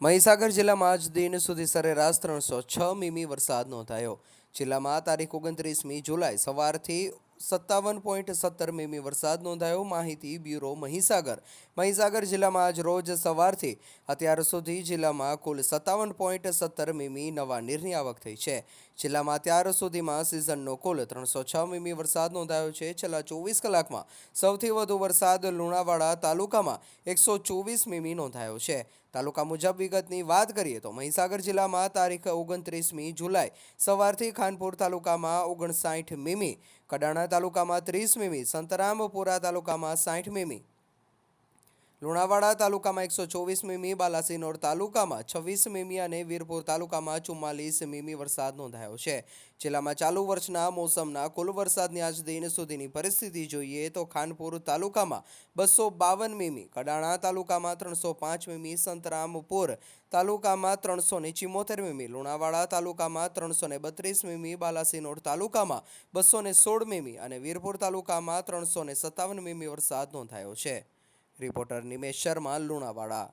મહીસાગર જિલ્લામાં આજ દિન સુધી સરેરાશ ત્રણસો છ મીમી વરસાદ નોંધાયો. જિલ્લામાં તારીખ ઓગણત્રીસમી જુલાઈ સવારથી સત્તાવન પોઈન્ટ સત્તર મીમી વરસાદ નોંધાયો. માહિતી બ્યુરો મહીસાગર. મહીસાગર જિલ્લામાં આજ રોજ સવારથી અત્યાર સુધી જિલ્લામાં કુલ સત્તાવન પોઈન્ટ સત્તર મીમી નવા નીરની આવક થઈ છે. જિલ્લામાં અત્યાર સુધીમાં સિઝનનો કુલ ત્રણસો છ મીમી વરસાદ નોંધાયો છે. છેલ્લા ચોવીસ કલાકમાં સૌથી વધુ વરસાદ લુણાવાડા તાલુકામાં એકસો ચોવીસ મીમી નોંધાયો છે. તાલુકા મુજબ વિગતની વાત કરીએ તો મહીસાગર જિલ્લામાં તારીખ ઓગણત્રીસમી જુલાઈ સવારથી ખાનપુર તાલુકામાં ઓગણસાઠ મીમી કડાણા તાલુકામાં ત્રીસ મીમી સંતરામપુરા તાલુકામાં સાઠ મીમી. લુણાવાડા તાલુકામાં એકસો ચોવીસ મીમી, બાલાસિનોર તાલુકામાં છવ્વીસ મીમી અને વીરપુર તાલુકામાં ચુમ્માલીસ મીમી વરસાદ નોંધાયો છે. જિલ્લામાં ચાલુ વર્ષના મોસમના કુલ વરસાદની આજ દિન સુધીની પરિસ્થિતિ જોઈએ તો ખાનપુર તાલુકામાં બસો બાવન મીમી, કડાણા તાલુકામાં ત્રણસો પાંચ મીમી, સંતરામપુર તાલુકામાં ત્રણસો ને ચિમોતેર મીમી, લુણાવાડા તાલુકામાં ત્રણસો ને બત્રીસ મીમી, બાલાસિનોર તાલુકામાં બસો ને સોળ મીમી અને વીરપુર તાલુકામાં ત્રણસો ને સત્તાવન મીમી વરસાદ નોંધાયો છે. રિપોર્ટર નિમેશ શર્મા લુણાવાડા.